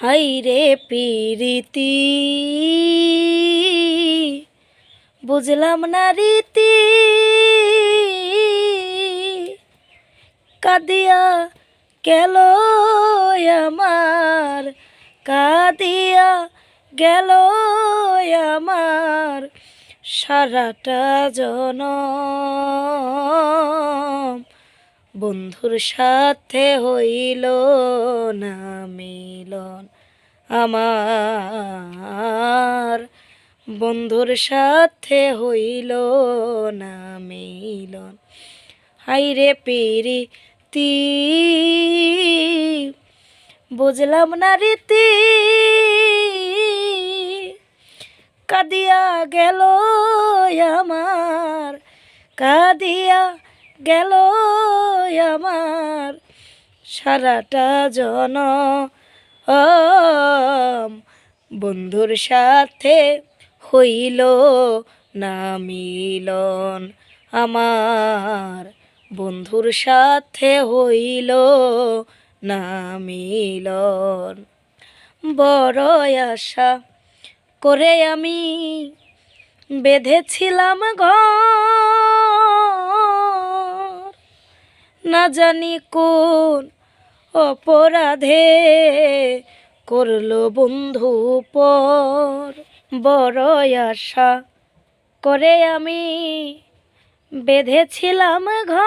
High রে পিরিতি। বুঝলাম না রীতি। কাদিয়া গেল আমার কাদিয়া গেল আমার সারাটা জনম। বন্ধুর সাথে হইল না মিলন আমার। বন্ধুর সাথে হইল না মিলন। হাইরে পেরি তি বুঝলাম না রীতি। কাদিয়া গেল আমার, কাদিয়া গেল আমার সারাটা জন বন্ধুর সাথে হইল না মিলন। আমার বন্ধুর সাথে হইল না মিলন। বড় আশা করে আমি বেঁধেছিলাম ঘর। না জানি কোন অপরাধে করল বন্ধু পর। বড় আশা করে আমি বেঁধেছিলাম ঘর।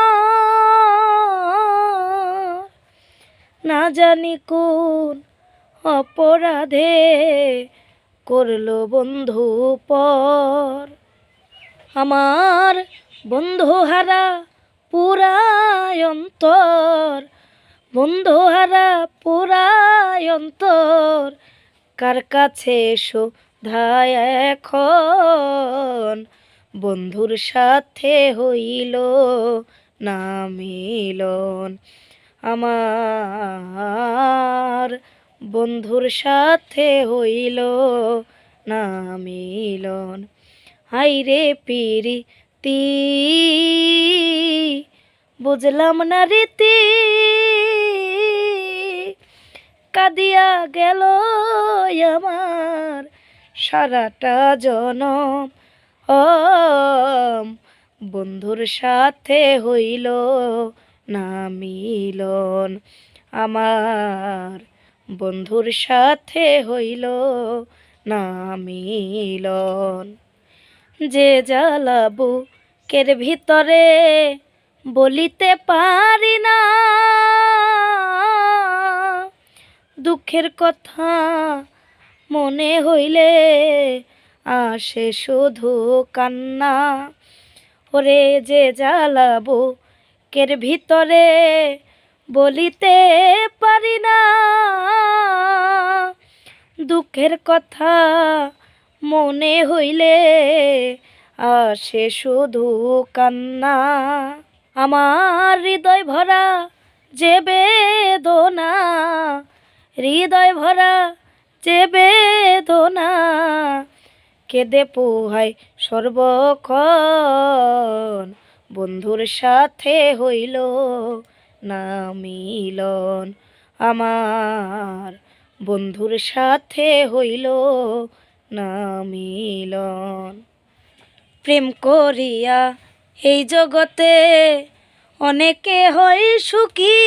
না জানি কোন অপরাধে করল বন্ধু পর। আমার বন্ধু হারা পুরায় অন্তর বন্ধু হারা পুরায় অন্তর কার কাছে এসো ধায় এখন? বন্ধুর সাথে হইল না মিলন? আমার বন্ধুর সাথে হইল না মিলন? হাইরে পিরি তি বুঝলাম না রীতি। কাদিয়া গেল আমার সারাটা জনম। বন্ধুর সাথে হইল না মিলন। আমার বন্ধুর সাথে হইল না মিলন। যে জ্বালাবু কের ভিতরে বলিতে পারি না। দুঃখের কথা মনে হইলে আসে শুধু কান্না। ওরে যে জ্বালাবো কের ভিতরে বলিতে পারি না। দুঃখের কথা মনে হইলে আসে শুধু কান্না। আমার হৃদয় ভরা যে বেদনা, হৃদয় ভরা যে বেদনা, কেঁদে পোহায় সর্বক্ষণ। বন্ধুর সাথে হইল না মিলন। আমার বন্ধুর সাথে হইল না মিলন প্রেম করিয়া এই জগতে অনেকে হয় সুখী।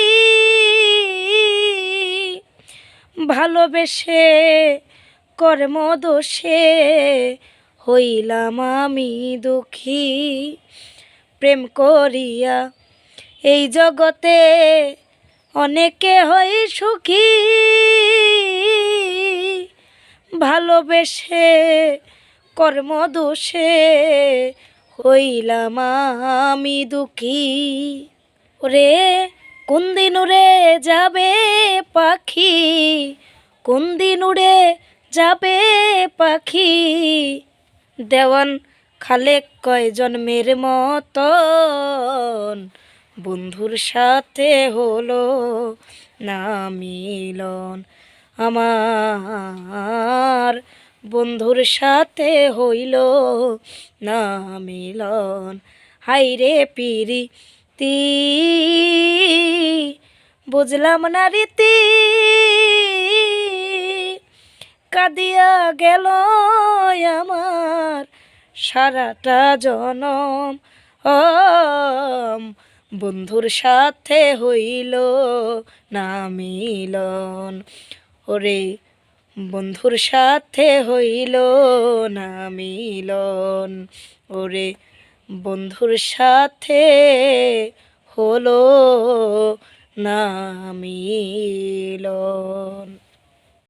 ভালোবেসে কর্ম দোষে হইলাম আমি দুঃখী। প্রেম করিয়া এই জগতে অনেকে হয় সুখী। ভালোবেসে কর্ম দোষে হইলাম আমি দুঃখী। ওরে, কোন দিন উড়ে যাবে পাখি? কোন দিন উড়ে যাবে পাখি? দেওয়ান খালেক কয় জন্মের মতন, বন্ধুর সাথে হলো না মিলন। আমার বন্ধুর সাথে হইল না মিলন। হাইরে পিরি তি, বুঝলাম না রীতি, কাঁদিয়া গেল আমার সারাটা জনম। বন্ধুর সাথে হইল না মিলন। ওরে বন্ধুর সাথে হইল না মিলন। ওরে বন্ধুর সাথে হলো না মিলন।